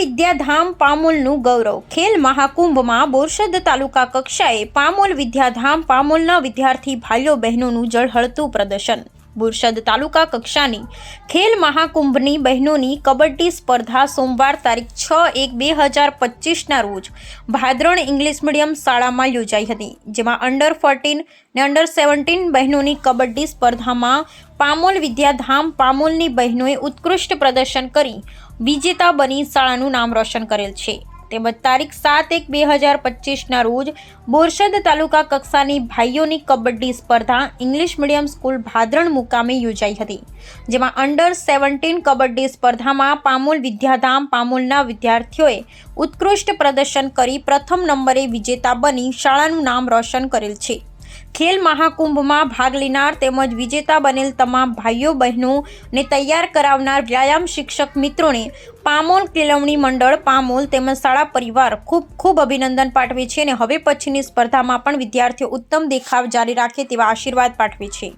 વિદ્યાધામ પામોલનું ગૌરવ. ખેલ મહાકુંભમાં બોરસદ તાલુકા કક્ષાએ પામોલ વિદ્યાધામ પામોલના વિદ્યાર્થી ભાઈઓ બહેનોનું જળહળતું પ્રદર્શન. બોરસદ તાલુકા કક્ષાની ખેલ મહાકુંભની બહેનોની કબડ્ડી સ્પર્ધા સોમવાર તારીખ છ એક બે હજાર પચીસના રોજ ભાદરણ ઇંગ્લિશ મીડિયમ શાળામાં યોજાઈ હતી, જેમાં અંડર ફોર્ટીન ને અંડર સેવન્ટીન બહેનોની કબડ્ડી સ્પર્ધામાં પામોલ વિદ્યાધામ પામોલની બહેનોએ ઉત્કૃષ્ટ પ્રદર્શન કરી. વિજેતા બની શાળાનું નામ રોશન કરેલ છે. તેમજ તારીખ સાત એક બે હજાર પચીસના રોજ બોરસદ તાલુકા કક્ષાની ભાઈઓની કબડ્ડી સ્પર્ધા ઇંગ્લિશ મીડિયમ સ્કૂલ ભાદરણ મુકામે યોજાઈ હતી. જેમાં અંડર સેવન્ટીન કબડ્ડી સ્પર્ધામાં પામોલ વિદ્યાધામ પામોલના વિદ્યાર્થીઓએ ઉત્કૃષ્ટ પ્રદર્શન કરી પ્રથમ નંબરે વિજેતા બની શાળાનું નામ રોશન કરેલ છે. ખેલ મહાકુંભમાં ભાગ લેનાર તેમજ વિજેતા બનેલ તમામ ભાઈઓ, બહેનોને તૈયાર કરાવનાર વ્યાયામ શિક્ષક મિત્રોને પામોલ કેળવણી મંડળ, પામોલ તેમજ શાળા પરિવાર ખૂબ ખૂબ અભિનંદન પાઠવે છે અને હવે પછીની સ્પર્ધામાં પણ વિદ્યાર્થીઓ ઉત્તમ દેખાવ જારી રાખે તેવા આશીર્વાદ પાઠવે છે.